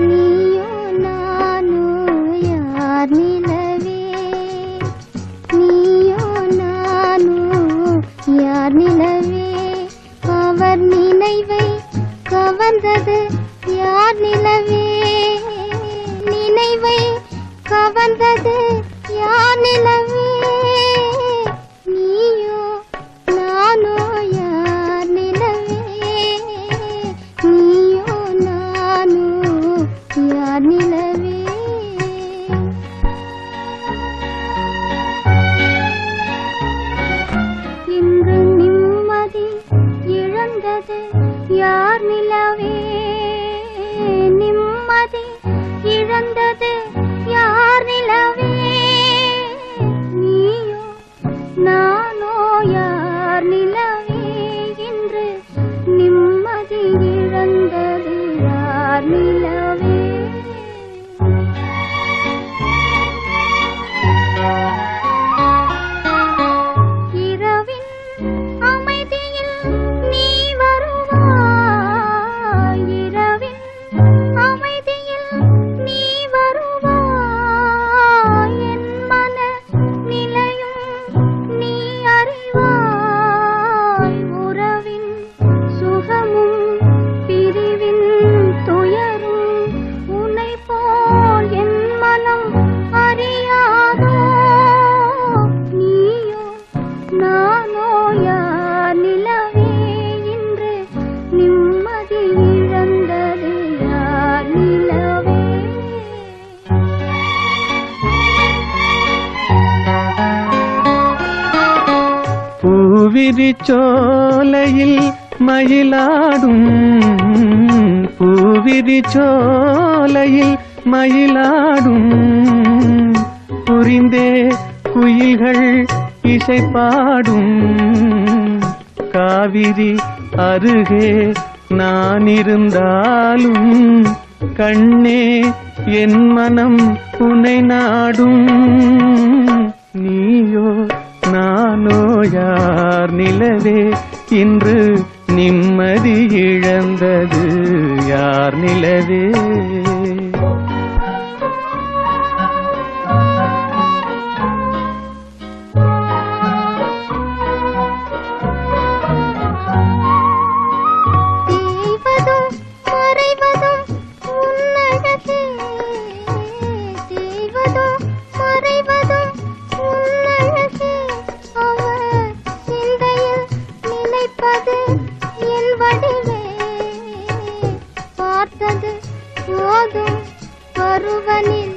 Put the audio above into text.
நீயோ யார் நிலவே? நீயோ யார் நிலவே? அவர் நினைவை கவர்ந்தது யார் நிலவே? யார் நிலவே நிம்மதி இழந்தது? பூவிரிச்சோலையில் மயிலாடும். பூவிரிச்சோலையில் மயிலாடும். புரிந்தே குயில்கள் இசை பாடும் காவிரி அருகே நான் இருந்தாலும் கண்ணே என் மனம் உனை நாடும். நீயோ நானோ யார் நிலவே? இன்று நிம்மதி இழந்தது. யார் நிலவே? பார்ப்பது என் வடிவே. பார்த்தது போதும் பருவனில்